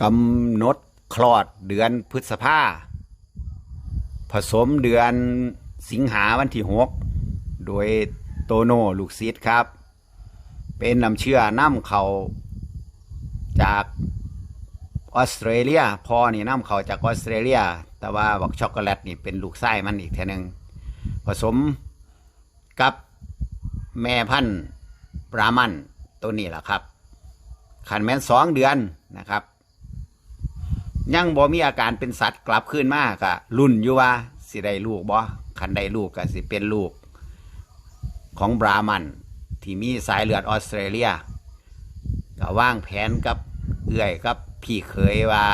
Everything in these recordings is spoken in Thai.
กำหนดคลอดเดือนพฤษภาผสมเดือนสิงหาวันที่หกโดยโตโน่ลูกศิษย์ครับ เป็นนำเชื่อน้ำเขาจากออสเตรเลียพ่อนี่น้ำเขาจากออสเตรเลีย แต่ว่าบอกช็อกโกแลตนี่เป็นลูกไส้มันอีกท่านึงผสมกับแม่พันธุ์บรามันตัวนี้แหละครับขันแม่นสองเดือนนะครับ ยังบ่มีอาการเป็นสัตว์กลับขึ้นมากะรุ่นอยู่ว่าสิได้ลูกบ่คันได้ลูกก็สิเป็นลูก ของบรามันที่มีสายเลือดออสเตรเลียก็ว่างแผนกับเอื้อยกับพี่เคยว่า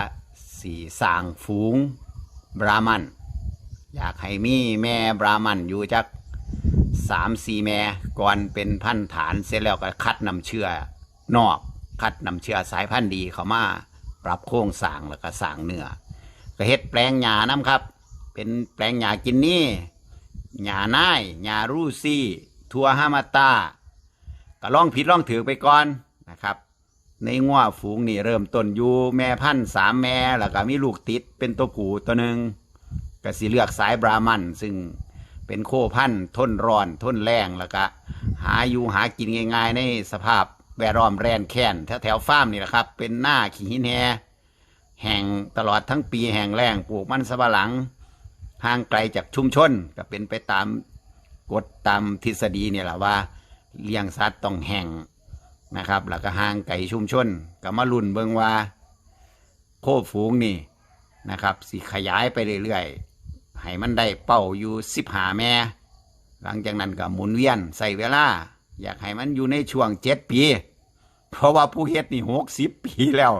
สีสางฝูงบรามัน อยากให้มีแม่บรามันอยู่จักสามสี่แม่ก่อนเป็นพันธุ์ฐานเสร็จแล้วก็คัดนำเชื่อนอก คัดนำเชื่อสายพันธุ์ดีเข้ามา ปรับโครงสร้างแล้วก็สร้างเนื้อก็เฮ็ดแปลงหญ้าน้ำครับ เป็นแปลงหญ้ากินนี่หญ้าน่ายหญ้ารูซี่ทัวฮามาตาก็ล่องผิดล่องถือไปก่อนนะครับ ในง้วฝูงนี่เริ่มต้นอยู่แม่พันธุ์สามแม่แล้วก็มีลูกติดเป็นตัวผูตัวหนึ่งก็สิเลือกสายบรามัน ซึ่งเป็นโคพันธุ์ทนร้อนทนแรงแล้วก็หาอยู่หากินง่าย ๆ ในสภาพ แวดล้อมแรนแค้นแถวแถวฟาร์มนี่แหละครับ เป็นหน้าขี้หินแหแห่งตลอดทั้งปีแห่งแรงปลูกมันสำปะหลังห่างไกลจากชุมชนก็เป็นไปตามกฎตามทฤษฎีเนี่ยแหละว่าเลี้ยงสัตว์ต้องแห่งนะครับ แล้วก็ห่างไกลชุมชนก็มาลุ่นเบิงว่าโคฝูงนี่นะครับสิขยายไปเรื่อยๆให้มันได้เป้าอยู่สิบหาแม่ หลังจากนั้นก็หมุนเวียนใส่เวลา อยากให้มันอยู่ในช่วงเจ็ดปี เพราะว่าผู้เฮ็ดนี่หกสิบปีแล้ว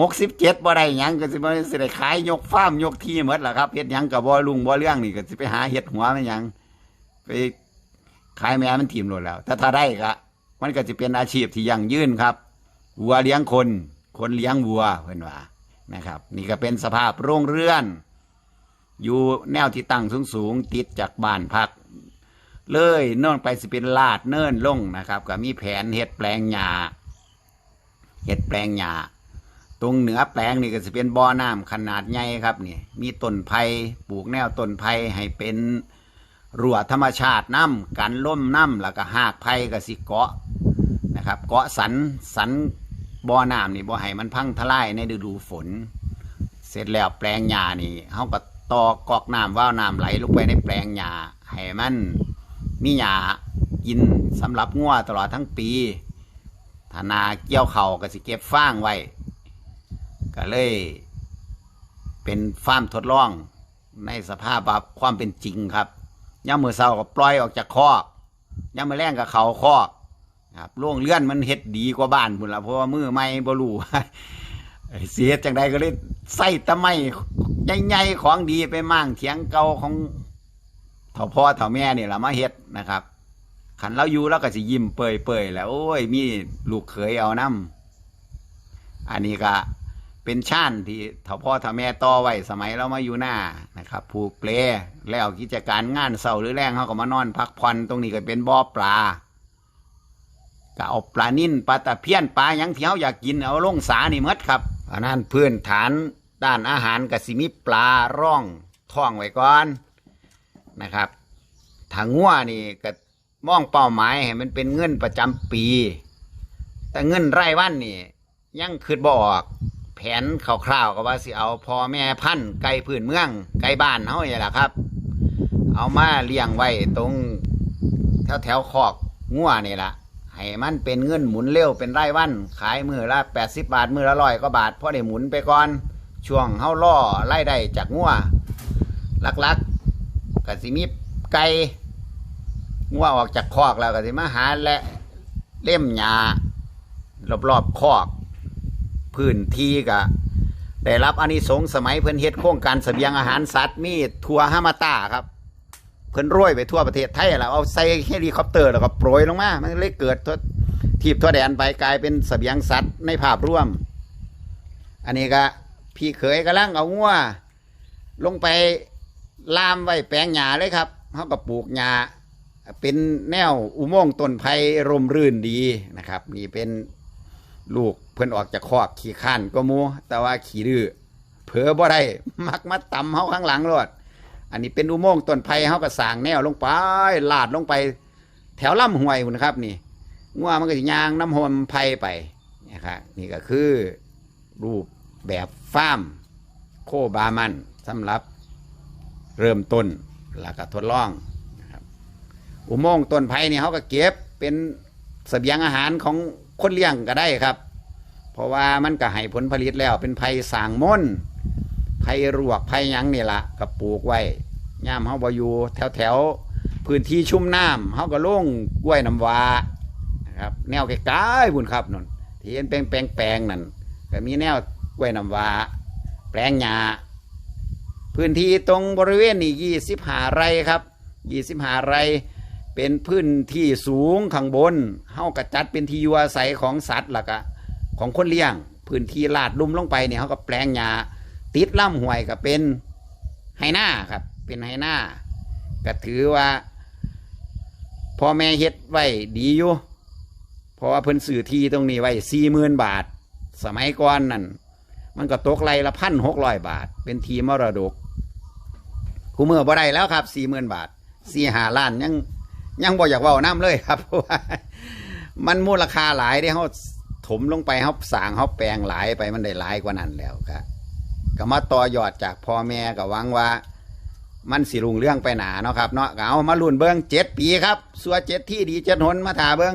หกสิบเจ็ดบ่ได้ยังก็สิบ่สิได้ขายยกฟาร์มยกที่หมดล่ะครับเฮ็ดยังกับบ่ลุงบ่เรื่องนี่ก็สิไปหาเฮ็ดหัวมันยังไปขายแม่มันทีมโลดแล้ว ถ้าถ้าได้ก็มันก็จะเป็นอาชีพที่ยั่งยืนครับวัวเลี้ยงคน คนเลี้ยงวัวเพิ่นว่านะครับ นี่ก็เป็นสภาพโรงเรือน อยู่แนวที่ตั้งสูงสูงๆติดจากบ้านพัก เลยนื่นไปสิเป็นลาดเนิ่นลงนะครับก็มีแผนเฮ็ดแปลงหญ้าเฮ็ดแปลงหญ้าตรงเหนือแปลงนี่ก็จะเป็นบ่อน้ำขนาดใหญ่ครับนี่มีต้นไผ่ปลูกแนวต้นไผ่ให้เป็นรั้วธรรมชาติน้ำกันล่มน้ำแล้วก็หากไผ่ก็สิเกาะนะครับ เกาะสันสันบ่อน้ำนี่บ่ให้มันพังทลายในฤดูฝน เสร็จแล้วแปลงหญ้านี่เขาก็ต่อกอกน้ำว่าวน้ำไหลลงไปในแปลงหญ้าให้มัน มีหญ้ากินสำหรับงัวตลอดทั้งปีถ้านาเกี่ยวเข่าก็สิเก็บฟางไว้ ก็เลย เป็นฟาร์มทดลองในสภาพแบบความเป็นจริงครับย่ามือเศร้าก็ปล่อยออกจากคอกย่ามือแรงกับเขาคอกครับล่วงเลื่อนมันเฮ็ดดีกว่าบ้านพุ่นละเพราะว่ามือไม่บรูเสียจังใดก็เลยใส่ตะไม้ใหญ่ๆของดีไปมั่งเถียงเก่าของ ถ่าพ่อเถ่าแม่เนี่แหละมาเฮ็ดนะครับขันเราอยู่แล้วก็สิยิ้มเปื่อยแหล้ว โอ้ย มีลูกเขยเอาน้ำอันนี้ก็เป็นชาติที่ถ่าพ่อถ่าแม่ต่อไว้สมัยเรามาอยู่หน้านะครับผูกเปลแล้วกิจการงานเสาร์หรือแรงเขาก็มานอนพักผ่อนตรงนี้ก็เป็นบ่อปลาก็เอาปลานิ่นปลาตะเพียนปลายังเที่เขาอยากกินเอาลงสานี่หมดครับอันนั้นพื้นฐานด้านอาหารกับสิมีปลาร่องท้องไว้ก่อน นะครับทางงัวนี่ก็มองเป้าหมายให้มันเป็นเงินประจำปี แต่เงินไรายวันนี่ยังคืดบออกแผนคร่าวๆก็ว่าสิเอาพ่อแม่พันไก่พื้นเมืองไก่บ้านเขาอย่างละครับ เอามาเลี้ยงไว้ตรงแถวแถวๆคอกงัวนี่ละให้มันเป็นเงินหมุนเร็วเป็นไรายวัน ขายมือละแปดสิบาท มือละร้อยก็บาทพอได้หมุนไปก่อน ช่วงเฮาล่อไล่ได้จากงัวหลักๆ ก็สิมีไก่งัวออกจากคอกแล้วก็สิมาหาและเล่มหญ้ารอบๆคอกพื้นที่ก็ได้รับอานิสงส์สมัยเพิ่นเฮ็ดโครงการเสบียงอาหารสัตว์มีทัวฮามาตาครับ เพิ่นโรยไปทั่วประเทศไทยแล้วเอาใส่เฮลิคอปเตอร์แล้วก็โปรยลงมา มันเลยเกิดทั่วทีบทั่วแดนไปกลายเป็นเสบียงสัตว์ในภาพรวม อันนี้ก็พี่เขยกำลังเอางัวลงไป ลามไว้แปลงหญ้าเลยครับเขาก็ปลูกหญ้าเป็นแนวอุโมงค์ต้นไผ่ร่มรื่นดีนะครับ นี่เป็นลูกเพิ่นออกจากคอกขี่ข้านก็มูแต่ว่าขี่ดื้อเผลอบ่ได้มักมาตำเฮาข้างหลังรถอันนี้เป็นอุโมงค์ต้นไผ่เฮาก็สางแนวลงไปลาดลงไป แถวลำห้วยพุ่นครับ นี่งัวมันก็สิยางน้ำหอมไผ่ไปนะครับนี่ก็คือรูปแบบฟาร์มโคบามันสำหรับ เริ่มต้นแล้วก็ทดลองนะครับอุโมงค์ต้นไผ่นี่เขาก็เก็บเป็นเสบียงอาหารของคนเลี้ยงก็ได้ครับ เพราะว่ามันก็ให้ผลผลิตแล้วเป็นไผ่สางมนไผ่รวกไผ่ยังนี่ละก็ปลูกไว้ย่ามเฮาบอยู่แถวแถวๆพื้นที่ชุ่มน้ำเฮาก็ลงกล้วยน้ำว้านะครับแนวไกลๆบุญครับนนที่เห็นแปลงแปลงๆนั่นก็มีแนวกล้วยน้ำว้าแปลงหญ้า พื้นที่ตรงบริเวณนี้ยี่สิบหาไร่ครับยี่สิบหาไร่เป็นพื้นที่สูงข้างบนเฮากระจัดเป็นที่อยู่อาศัยของสัตว์ล่ะก็ของคนเลี้ยง พื้นที่ลาดลุ่มลงไปเนี่ยเขาก็แปลงหญ้าติดล่ำห้วยก็เป็นไฮนาครับ เป็นไฮนาก็ถือว่าพ่อแม่เฮ็ดไว้ดีอยู่เพราะว่าเพิ่นซื้อที่ตรงนี้ไว้สี่หมื่นบาท สมัยก่อนนั่น มันก็ตกไรละพันหกร้อยบาท เป็นทีมรดกคูเมื่อบ่ได้แล้วครับสี่หมื่นบาทสี่หาล้านยังยังบ่อยากว้าน้ำเลยครับเพราะว่ามันมูลค่าหลายที่เขาถมลงไปเขาสางเขาแปลงหลายไปมันได้หลายกว่านั้นแล้วครับก็มาต่อยอดจากพ่อแม่ก็หวังว่า มันสิรุงเรื่องไปหนาเนาะครับเนาะก็เอามาลุ่นเบิ้งเจ็ดปีครับสัวเจ็ดที่ดีเจ็ดหนมาถาเบิ้ง